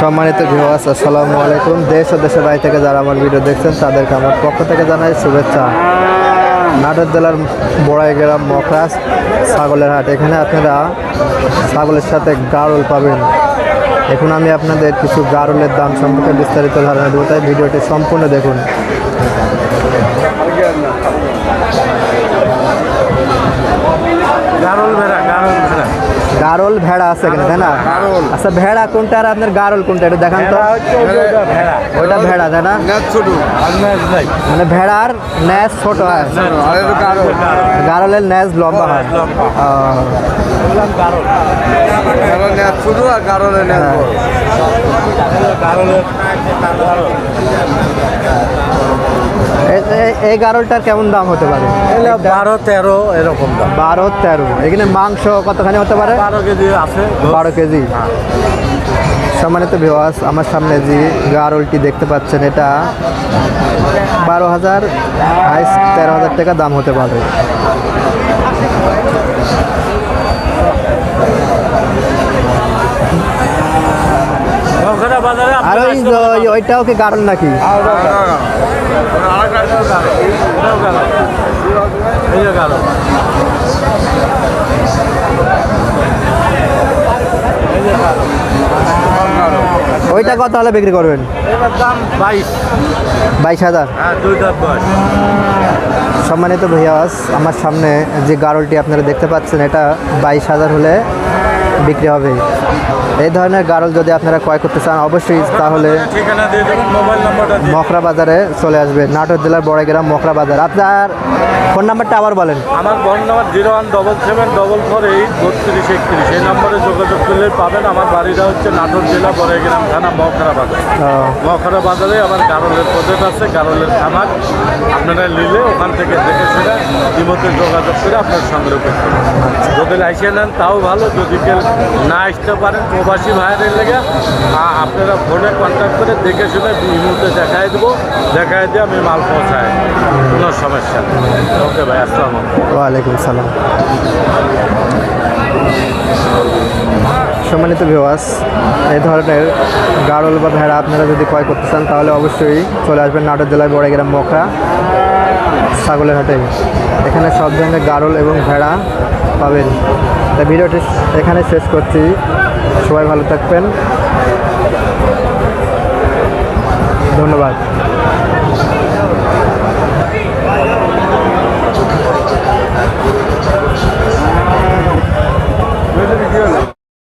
সম্মানিত ভিউয়ার্স আসসালামু আলাইকুম। দেশ ও দেশের বাইরে থেকে যারা আমার ভিডিও দেখছেন, তাদেরকে আমার পক্ষ থেকে জানাই শুভেচ্ছা। নাটোর জেলার বড়াই গ্রাম মকরাস ছাগলের হাট। এখানে আপনারা ছাগলের সাথে গারল পাবেন। এখন আমি আপনাদের কিছু গারলের দাম সম্পর্কে বিস্তারিত ধারণা দেবো, তাই ভিডিওটি সম্পূর্ণ দেখুন। ভেড়া। গারল ভেড়া আছে এখানে তাই না? আচ্ছা ভেড়া কোনটা আর আপনার গারল কোনটা? এটা দেখান তো। ভেড়া ওইটা ভেড়া তাই না? ছোট মানে ভেড়ার ন্যাস ছোট হয়। গারলের ন্যাস লম্বা হয়। ছোট আর গারলের নেট এই গারলটার কেমন দাম হতে পারে? বারো তেরো এরকম দাম। বারো তেরো। এখানে মাংস কতখানি হতে পারে? বারো কেজি আছে বারো কেজি। সম্মানিত ভিওয়াস আমার সামনে যে গারোলটি দেখতে পাচ্ছেন এটা বারো হাজার বাইশ তেরো হাজার টাকা দাম হতে পারে। আর ওই ওইটাও কি গারল নাকি? ওইটা কত হলে বিক্রি করবেন? বাইশ। হাজার? হ্যাঁ সম্মানিত ভিওয়াস আমার সামনে যে গারলটি আপনারা দেখতে পাচ্ছেন এটা বাইশ হাজার হলে বিক্রি হবে। এই ধরনের গারল যদি আপনারা ক্রয় করতে চান অবশ্যই তাহলে মখরা বাজারে চলে আসবে। নাটোর জেলার বড়গ্রাম মখরা বাজার আপনার ফোন নাম্বারটা আবার বলেন। আমার phone number zero one double seven double four eight বত্রিশ একত্রিশ। এই নম্বরে যোগাযোগ করলে পাবেন। আমার বাড়িটা হচ্ছে নাটোর জেলা বড়াইগ্রাম থানা মখরা বাজার মখরা বাজারে আমার গারলের প্রজেক্ট আছে গারলের খামার আপনারা নিলে ওখান থেকে দেখে শুনে ইমতে যোগাযোগ করে আপনার সংগ্রহ করতে। যদি লাইসে নেন তাও ভালো। যদি কেউ না আসতে পারেন প্রবাসী ভাইয়ের লেগে। আপনারা ফোনে কন্ট্যাক্ট করে দেখে শুনে মুহূর্তে দেখাই দেবো। দেখাই দিয়ে আমি মাল পৌঁছাই কোনো সমস্যা ওকে ভাই, আসসালাম ওয়ালাইকুম সালাম। সম্মানিত ভিওয়াস এই ধরনের গাড়ল বা ভেড়া আপনারা যদি ক্রয় করতে চান, তাহলে অবশ্যই চলে আসবেন নাটোর জেলার বড়গ্রাম মখরা ছাগলের হাটে। এখানে সব ধরনের গাড়ল এবং ভেড়া পাবেন। তাই ভিডিওটি এখানে শেষ করছি। সবাই ভালো থাকবেন।